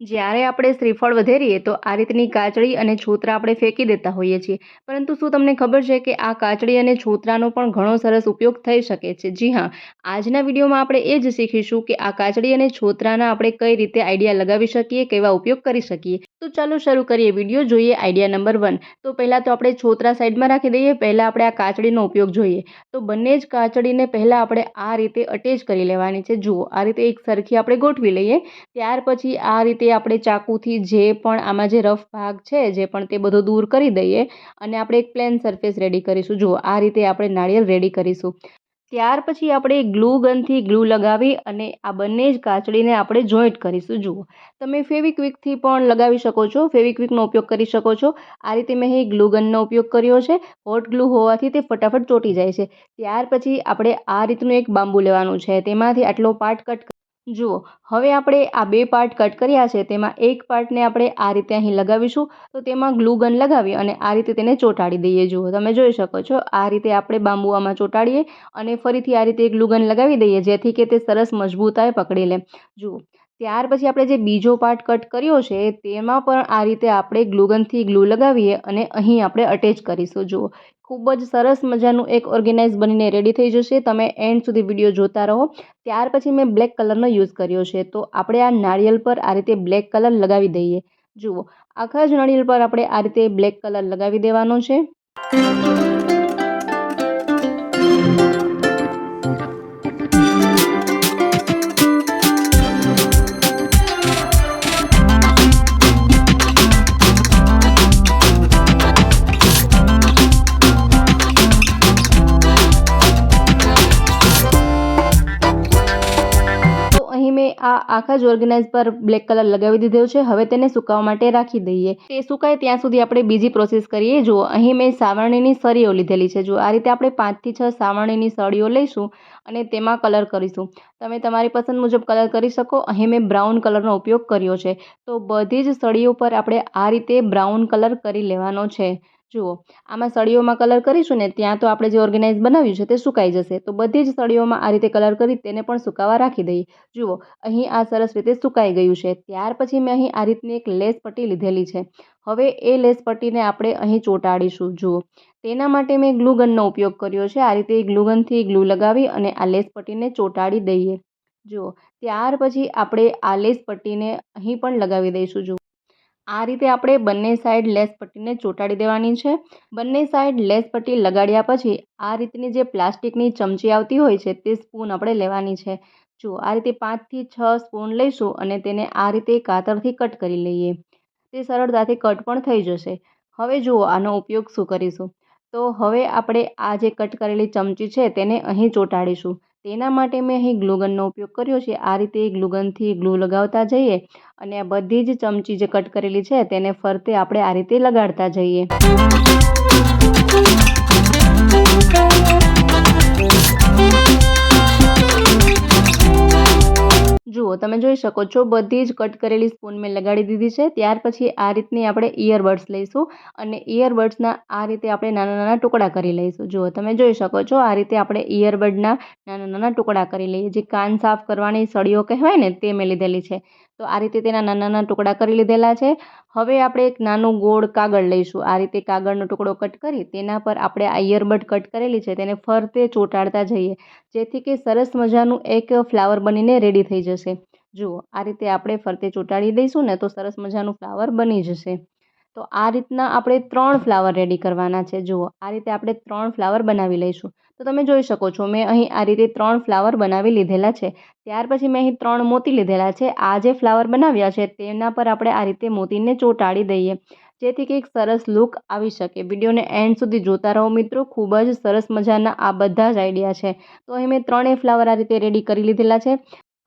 જ્યારે આપણે શ્રીફળ વધેરીએ, તો આ રીતની કાચળી અને છોતરા આપણે ફેંકી દેતા હોઈએ છીએ. પરંતુ શું તમને ખબર છે કે આ કાચળી અને છોતરાનો પણ ઘણો સરસ ઉપયોગ થઈ શકે છે? જી હા, આજના વિડીયોમાં આપણે એ જ શીખીશું કે આ કાચળી અને છોતરાના આપણે કઈ રીતે આઈડિયા લગાવી શકીએ, કેવા ઉપયોગ કરી શકીએ. તો ચાલો શરૂ કરીએ વીડિયો, જોઈએ આઈડિયા નંબર વન. તો પહેલાં તો આપણે છોતરા સાઈડમાં રાખી દઈએ, પહેલાં આપણે આ કાચડીનો ઉપયોગ જોઈએ. તો બંને જ કાચડીને પહેલાં આપણે આ રીતે અટેચ કરી લેવાની છે. જુઓ, આ રીતે એક સરખી આપણે ગોઠવી લઈએ. ત્યાર પછી આ રીતે આપણે ચાકુથી જે પણ આમાં જે રફ ભાગ છે, જે પણ તે બધો દૂર કરી દઈએ અને આપણે એક પ્લેન સરફેસ રેડી કરીશું. જુઓ, આ રીતે આપણે નાળિયેર રેડી કરીશું. ત્યાર પછી આપણે ગ્લુ ગનથી ગ્લુ લગાવી અને આ બંને જ કાચડીને આપણે જોઈન્ટ કરીશું. જુઓ, તમે ફેવિક્વિકથી પણ લગાવી શકો છો, ફેવિક્વિકનો ઉપયોગ કરી શકો છો. આ રીતે મેં અહીં ગ્લુ ગનનો ઉપયોગ કર્યો છે. હોટ ગ્લુ હોવાથી તે ફટાફટ ચોંટી જાય છે. ત્યાર પછી આપણે આ રીતનું એક બાંબુ લેવાનું છે. તેમાંથી આટલો પાર્ટ કટ જુઓ, હવે આપણે આ બે પાર્ટ કટ કર્યા છે, તેમાં એક પાર્ટને આપણે આ રીતે અહીં લગાવીશું, તો તેમાં ગ્લુ ગન લગાવી અને આ રીતે તેને ચોંટાડી દઈએ. જુઓ, તમે જોઈ શકો છો, આ રીતે આપણે બાંબુ આમાં ચોંટાડીએ અને ફરીથી આ રીતે ગ્લુ ગન લગાવી દઈએ, જેથી કે તે સરસ મજબૂતાઈ પકડી લે. જુઓ ત્યાર પછી આપણે જે બીજો પાર્ટ કટ કર્યો છે, તેમાં પણ આ રીતે આપણે ગ્લુગનથી ગ્લુ લગાવીએ અને અહીં આપણે અટેચ કરીશું. જુઓ, ખૂબ જ સરસ મજાનું એક ઓર્ગેનાઇઝ બનીને રેડી થઈ જશે. તમે એન્ડ સુધી વીડિયો જોતા રહો. ત્યાર પછી મેં બ્લેક કલરનો યુઝ કર્યો છે. તો આપણે આ નાળિયેર પર આ રીતે બ્લેક કલર લગાવી દઈએ. જુઓ, આખા જ નાળિયેર પર આપણે આ રીતે બ્લેક કલર લગાવી દેવાનો છે. મેં આ આખા જ ઓર્ગેનાઇઝ પર બ્લેક કલર લગાવી દીધો છે. હવે તેને સુકાવવા માટે રાખી દઈએ. તે સુકાય ત્યાં સુધી આપણે બીજી પ્રોસેસ કરીએ. જુઓ, અહીં મેં સાવરણીની સળીઓ લીધેલી છે. જુઓ, આ રીતે આપણે પાંચથી છ સાવરણીની સળીઓ લઈશું અને તેમાં કલર કરીશું. તમે તમારી પસંદ મુજબ કલર કરી શકો. અહીં મેં બ્રાઉન કલરનો ઉપયોગ કર્યો છે. તો બધી જ સળીઓ પર આપણે આ રીતે બ્રાઉન કલર કરી લેવાનો છે. જુઓ, આમાં સળીઓમાં કલર કરીશું ને ત્યાં તો આપણે જે ઓર્ગેનાઇઝ બનાવ્યું છે તે સુકાઈ જશે. તો બધી જ સળીઓમાં આ રીતે કલર કરી તેને પણ સુકાવા રાખી દઈએ. જુઓ, અહીં આ સરસ રીતે સુકાઈ ગયું છે. ત્યાર પછી મેં અહીં આ રીતની એક લેસ પટ્ટી લીધેલી છે. હવે એ લેસ પટ્ટીને આપણે અહીં ચોંટાડીશું. જુઓ, તેના માટે મેં ગ્લુગનનો ઉપયોગ કર્યો છે. આ રીતે ગ્લુગનથી ગ્લુ લગાવી અને આ લેસ પટ્ટીને ચોંટાડી દઈએ. જુઓ, ત્યાર પછી આપણે આ લેસ પટ્ટીને અહીં પણ લગાવી દઈશું. જુઓ. આ રીતે આપણે બંને સાઈડ લેસ પટ્ટીને ચોંટાડી દેવાની છે. બંને સાઈડ લેસ પટ્ટી લગાડ્યા પછી આ રીતની જે પ્લાસ્ટિકની ચમચી આવતી હોય છે તે સ્પૂન આપણે લેવાની છે. જો આ રીતે પાંચથી છ સ્પૂન લઈશું અને તેને આ રીતે કાતરથી કટ કરી લઈએ. તે સરળતાથી કટ પણ થઈ જશે. હવે જુઓ આનો ઉપયોગ શું કરીશું. તો હવે આપણે આ જે કટ કરેલી ચમચી છે તેને અહીં ચોંટાડીશું. તેના માટે મેં અહીં ગ્લુગનનો ઉપયોગ કર્યો છે. આ રીતે ગ્લુગનથી ગ્લુ લગાવતા જઈએ અને આ બધી જ ચમચી જે કટ કરેલી છે તેને ફરતે આપણે આ રીતે લગાડતા જઈએ. જુઓ, તમે જોઈ શકો છો, બધી જ કટ કરેલી સ્પૂન મેં લગાડી દીધી છે. ત્યાર પછી આ રીતની આપણે ઇયરબડ્સ લઈશું અને ઇયરબડ્સના આ રીતે આપણે નાના નાના ટુકડા કરી લઈશું. જુઓ, તમે જોઈ શકો છો, આ રીતે આપણે ઇયરબડના નાના નાના ટુકડા કરી લઈએ. જે કાન સાફ કરવાની સળીઓ કહેવાય ને, તે મેં લીધેલી છે. તો આ રીતે તેના નાના નાના ટુકડા કરી લીધેલા છે. હવે આપણે એક નાનું ગોળ કાગળ લઈશું. આ રીતે કાગળનો ટુકડો કટ કરી તેના પર આપણે આ ઇયરબડ કટ કરેલી છે તેને ફરતે ચોંટાડતા જઈએ. જેથી કે સરસ મજાનું એક ફ્લાવર બનીને રેડી થઈ જશે. જુઓ, આ રીતે આપણે ફરતે ચોંટાડી દઈશું ને તો સરસ મજાનું ફ્લાવર બની જશે. તો આ રીતના આપણે ત્રણ ફ્લાવર રેડી કરવાના છે. જુઓ, આ રીતે આપણે ત્રણ ફ્લાવર બનાવી લઈશું. તો તમે જોઈ શકો છો, મેં અહીં આ રીતે ત્રણ ફ્લાવર બનાવી લીધેલા છે. ત્યાર પછી મેં અહીં ત્રણ મોતી લીધેલા છે. આ જે ફ્લાવર બનાવ્યા છે, તેના પર આપણે આ રીતે મોતીને ચોંટાડી દઈએ, જેથી કંઈક સરસ લુક આવી શકે. વિડીયોને એન્ડ સુધી જોતા રહો મિત્રો, ખૂબ જ સરસ મજાના આ બધા જ આઈડિયા છે. તો અહીં મેં ત્રણેય ફ્લાવર આ રીતે રેડી કરી લીધેલા છે.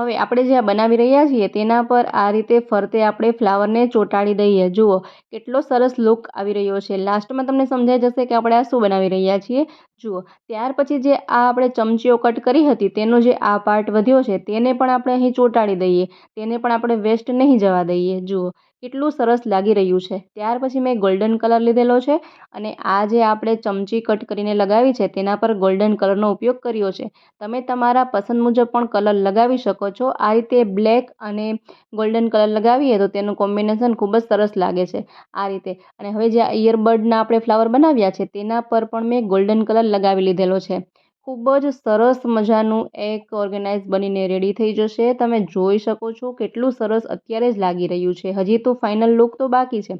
હવે આપણે જે આ બનાવી રહ્યા છીએ, તેના પર આ રીતે ફરતે આપણે ફ્લાવરને ચોંટાડી દઈએ. જુઓ, કેટલો સરસ લુક આવી રહ્યો છે. લાસ્ટમાં તમને સમજાઈ જશે કે આપણે આ શું બનાવી રહ્યા છીએ. જુઓ, ત્યાર પછી જે આ આપણે ચમચીઓ કટ કરી હતી, તેનો જે આ પાર્ટ વધ્યો છે, તેને પણ આપણે અહીં ચોંટાડી દઈએ. તેને પણ આપણે વેસ્ટ નહીં જવા દઈએ. જુઓ કેટલું સરસ લાગી રહ્યું છે. ત્યાર પછી મેં ગોલ્ડન કલર લીધેલો છે અને આ જે આપણે ચમચી કટ કરીને લગાવી છે તેના પર ગોલ્ડન કલરનો ઉપયોગ કર્યો છે. તમે તમારા પસંદ મુજબ પણ કલર લગાવી શકો છો. આ રીતે બ્લેક અને ગોલ્ડન કલર લગાવીએ તો તેનું કોમ્બિનેશન ખૂબ જ સરસ લાગે છે. આ રીતે. અને હવે જે ઇયરબડના આપણે ફ્લાવર બનાવ્યા છે તેના પર પણ મેં ગોલ્ડન કલર લગાવી લીધેલો છે. ખૂબ જ સરસ મજાનું એક ઓર્ગેનાઇઝ બનીને રેડી થઈ જશે. તમે જોઈ શકો છો કેટલું સરસ અત્યારે જ લાગી રહ્યું છે. હજી તો ફાઇનલ લુક તો બાકી છે.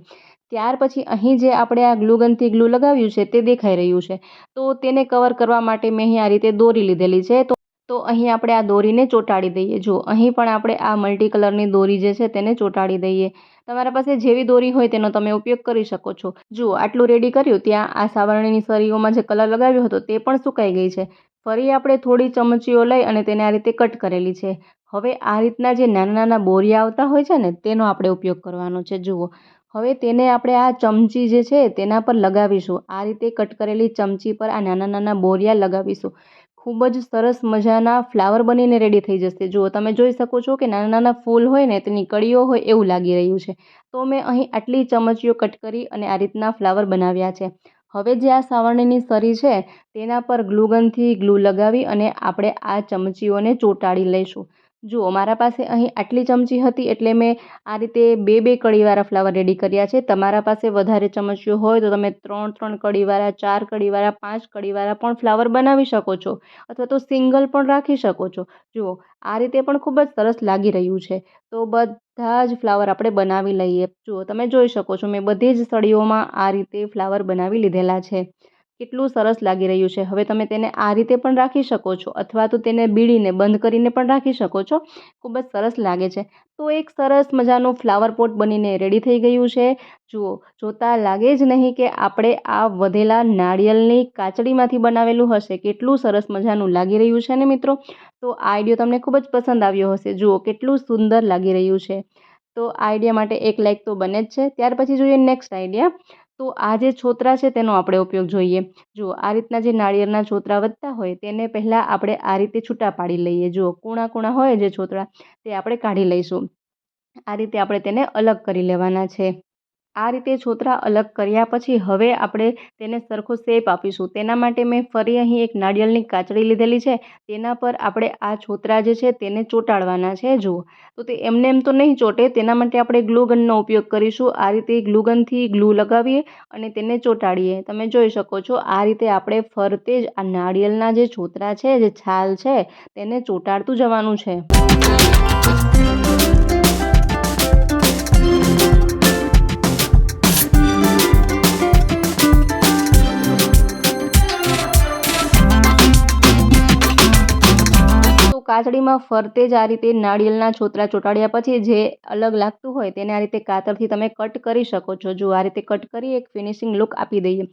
ત્યાર પછી અહીં જે આપણે આ ગ્લુગનથી ગ્લુ લગાવ્યું છે તે દેખાઈ રહ્યું છે. તો તેને કવર કરવા માટે મેં અહીં આ રીતે દોરી લીધેલી છે. તો તો અહીં આપણે આ દોરીને ચોંટાડી દઈએ. જો અહીં પણ આપણે આ મલ્ટી કલરની દોરી જે છે તેને ચોંટાડી દઈએ. તમારા પાસે જેવી દોરી હોય તેનો તમે ઉપયોગ કરી શકો છો. જુઓ, આટલું રેડી કર્યું ત્યાં આ સાવરણીની સરીઓમાં જે કલર લગાવ્યો હતો તે પણ સુકાઈ ગઈ છે. ફરી આપણે થોડી ચમચીઓ લઈ અને તેને આ રીતે કટ કરેલી છે. હવે આ રીતના જે નાના નાના બોરિયા આવતા હોય છે ને, તેનો આપણે ઉપયોગ કરવાનો છે. જુઓ, હવે તેને આપણે આ ચમચી જે છે તેના પર લગાવીશું. આ રીતે કટ કરેલી ચમચી પર આ નાના નાના બોરિયા લગાવીશું. ખૂબ જ સરસ મજાના ફ્લાવર બનીને રેડી થઈ જશે. જુઓ, તમે જોઈ શકો છો કે નાના નાના ફૂલ હોય ને, તેની કળીઓ હોય એવું લાગી રહ્યું છે. તો મેં અહીં આટલી ચમચીઓ કટ કરી અને આ રીતના ફ્લાવર બનાવ્યા છે. હવે જે આ સાવરણીની સરી છે, તેના પર ગ્લુગનથી ગ્લુ લગાવી અને આપણે આ ચમચીઓને ચોંટાડી લઈશું. જુઓ, મારા પાસે અહીં આટલી ચમચી હતી એટલે મેં આ રીતે બે બે કળીવાળા ફ્લાવર રેડી કર્યા છે. તમારા પાસે વધારે ચમચીઓ હોય તો તમે ત્રણ ત્રણ કળીવાળા ચાર કળીવાળા પાંચ કળીવાળા પણ ફ્લાવર બનાવી શકો છો અથવા તો સિંગલ પણ રાખી શકો છો. જુઓ, આ રીતે પણ ખૂબ જ સરસ લાગી રહ્યું છે. તો બધા જ ફ્લાવર આપણે બનાવી લઈએ. જુઓ, તમે જોઈ શકો છો મેં બધી જ સળીઓમાં આ રીતે ફ્લાવર બનાવી લીધેલા છે. કેટલું સરસ લાગી રહ્યું છે. હવે તમે તેને આ રીતે પણ રાખી શકો છો અથવા તો તેને બીડીને બંધ કરીને પણ રાખી શકો છો. ખૂબ જ સરસ લાગે છે. તો એક સરસ મજાનું ફ્લાવર પોટ બનીને રેડી થઈ ગયું છે. જુઓ, જોતાં લાગે જ નહીં કે આપણે આ વધેલા નાળિયેરની કાચડીમાંથી બનાવેલું હશે. કેટલું સરસ મજાનું લાગી રહ્યું છે ને મિત્રો? તો આ આઈડિયો તમને ખૂબ જ પસંદ આવ્યો હશે. જુઓ, કેટલું સુંદર લાગી રહ્યું છે. તો આઈડિયા માટે એક લાઇક તો બને જ છે. ત્યાર પછી જોઈએ નેક્સ્ટ આઈડિયા તો આ જે છોતરા છે તેનો આપણે ઉપયોગ જોઈએ. જુઓ, આ રીતના જે નાળિયેરના છોતરા વધતા હોય તેને પહેલાં આપણે આ રીતે છૂટા પાડી લઈએ. જુઓ, કૂણા કૂણા હોય જે છોતરા, તે આપણે કાઢી લઈશું. આ રીતે આપણે તેને અલગ કરી લેવાના છે. આ રીતે છોતરા અલગ કર્યા પછી હવે આપણે તેને સરખો શેપ આપીશું. તેના માટે મેં ફરી અહીં એક નાળિયેરની કાચળી લીધેલી છે. તેના પર આપણે આ છોતરા જે છે તેને ચોંટાડવાના છે. જુઓ. તો તે એમને એમ તો નહીં ચોંટે, તેના માટે આપણે ગ્લુગનનો ઉપયોગ કરીશું. આ રીતે ગ્લુગનથી ગ્લુ લગાવીએ અને તેને ચોંટાડીએ. તમે જોઈ શકો છો, આ રીતે આપણે ફરતે જ આ નાળિયેરના જે છોતરા છે, જે છાલ છે, તેને ચોંટાડતું જવાનું છે. કાચડીમાં ફરતે જ આ રીતે નાળિયેરના છોતરા ચોંટાડ્યા પછી જે અલગ લાગતું હોય તેને આ રીતે કાતરથી તમે કટ કરી શકો છો. જો આ રીતે કટ કરી એક ફિનિશિંગ લુક આપી દઈએ.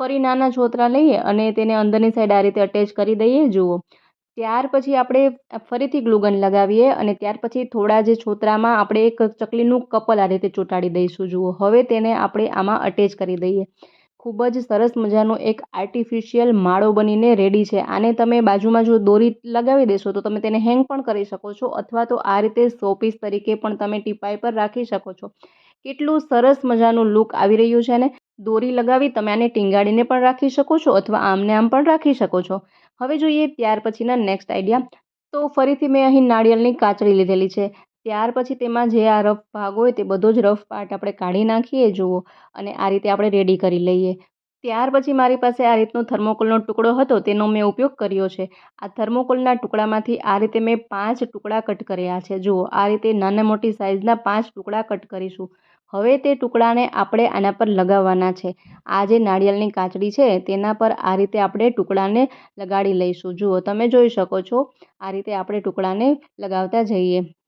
ફરી નાના છોતરા લઈએ અને તેને અંદરની સાઈડ આ રીતે અટેચ કરી દઈએ. જુઓ. ત્યાર પછી આપણે ફરીથી ગ્લુગન લગાવીએ અને ત્યાર પછી થોડા જે છોતરામાં આપણે એક ચકલીનું કપલ આ રીતે ચોંટાડી દઈશું. જુઓ. હવે તેને આપણે આમાં અટેચ કરી દઈએ. ખૂબ જ સરસ મજાનો એક આર્ટિફિશિયલ માળો બનીને રેડી છે. આને તમે બાજુમાં જો દોરી લગાવી દેશો, તો તમે તેને હેંગ પણ કરી શકો છો અથવા તો આ રીતે શોપીસ તરીકે પણ તમે ટીપાઈ પર રાખી શકો છો. કેટલું સરસ મજાનું લુક આવી રહ્યું છે ને દોરી લગાવી તમે આને ટીંગાડીને પણ રાખી શકો છો અથવા આમને આમ પણ રાખી શકો છો. હવે જોઈએ ત્યાર પછીના નેક્સ્ટ આઈડિયા તો ફરીથી મેં અહીં નાળિયેરની કાચળી લીધેલી છે. ત્યાર પછી તેમાં જે આ રફ ભાગ હોય તે બધો જ રફ પાર્ટ આપણે કાઢી નાખીએ, જુઓ. અને આ રીતે આપણે રેડી કરી લઈએ. ત્યાર પછી મારી પાસે આ રીતનો થર્મોકોલનો ટુકડો હતો, તેનો મેં ઉપયોગ કર્યો છે. આ થર્મોકોલના ટુકડામાંથી આ રીતે મેં પાંચ ટુકડા કટ કર્યા છે. જુઓ, આ રીતે નાના મોટી સાઇઝના પાંચ ટુકડા કટ કરીશું. હવે તે ટુકડાને આપણે આના પર લગાવવાના છે. આ જે નાળિયેરની કાચડી છે, તેના પર આ રીતે આપણે ટુકડાને લગાડી લઈશું. જુઓ, તમે જોઈ શકો છો. આ રીતે આપણે ટુકડાને લગાવતા જઈએ.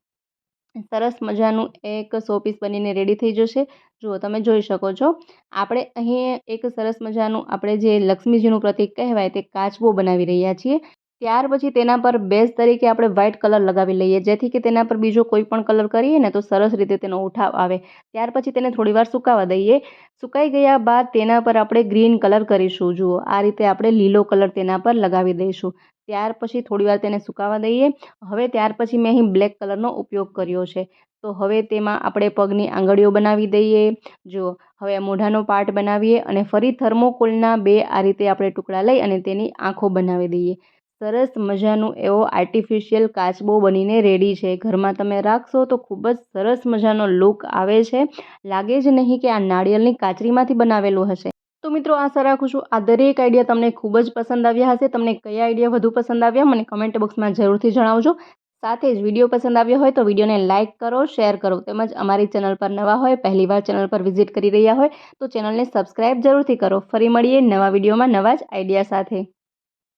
સરસ મજાનું એક શોપીસ બનીને રેડી થઈ જશે. જુઓ, તમે જોઈ શકો છો. આપણે અહીં એક સરસ મજાનું આપણે જે લક્ષ્મીજીનું પ્રતીક કહેવાય તે કાચબો બનાવી રહ્યા છીએ. ત્યાર પછી તેના પર બેઝ તરીકે આપણે વ્હાઇટ કલર લગાવી લઈએ. જેથી કે તેના પર બીજો કોઈ પણ કલર કરીએ ને તો સરસ રીતે તેનો ઉઠાવ આવે. ત્યાર પછી તેને થોડીવાર સુકાવા દઈએ. સુકાઈ ગયા બાદ તેના પર આપણે ગ્રીન કલર કરીશું. જુઓ, આ રીતે આપણે લીલો કલર તેના પર લગાવી દઈશું. ત્યાર પછી થોડીવાર તેને સુકાવા દઈએ. હવે ત્યાર પછી મેં અહીં બ્લેક કલરનો ઉપયોગ કર્યો છે. તો હવે તેમાં આપણે પગની આંગળીઓ બનાવી દઈએ. જો હવે મોઢાનો પાર્ટ બનાવીએ અને ફરી થર્મોકોલના બે આ રીતે આપણે ટુકડા લઈ અને તેની આંખો બનાવી દઈએ. સરસ મજાનું એવો આર્ટિફિશિયલ કાચબો બનીને રેડી છે. ઘરમાં તમે રાખશો તો ખૂબ જ સરસ મજાનો લુક આવે છે. લાગે જ નહીં કે આ નાળિયેરની કાચરીમાંથી બનાવેલું હશે. તો મિત્રો આશા રાખું છું આ દરેક આઈડિયા તમને ખૂબ જ પસંદ આવ્યા હશે. તમને કયા આઈડિયા વધુ પસંદ આવ્યા મને કમેન્ટ બોક્સમાં જરૂરથી જણાવજો. સાથે જ વીડિયો પસંદ આવ્યો હોય તો વિડીયોને લાઇક કરો શેર કરો તેમજ અમારી ચેનલ પર નવા હોય પહેલીવાર ચેનલ પર વિઝિટ કરી રહ્યા હોય તો ચેનલને સબસ્ક્રાઈબ જરૂરથી કરો. ફરી મળીએ નવા વિડીયોમાં નવા જ આઈડિયા સાથે.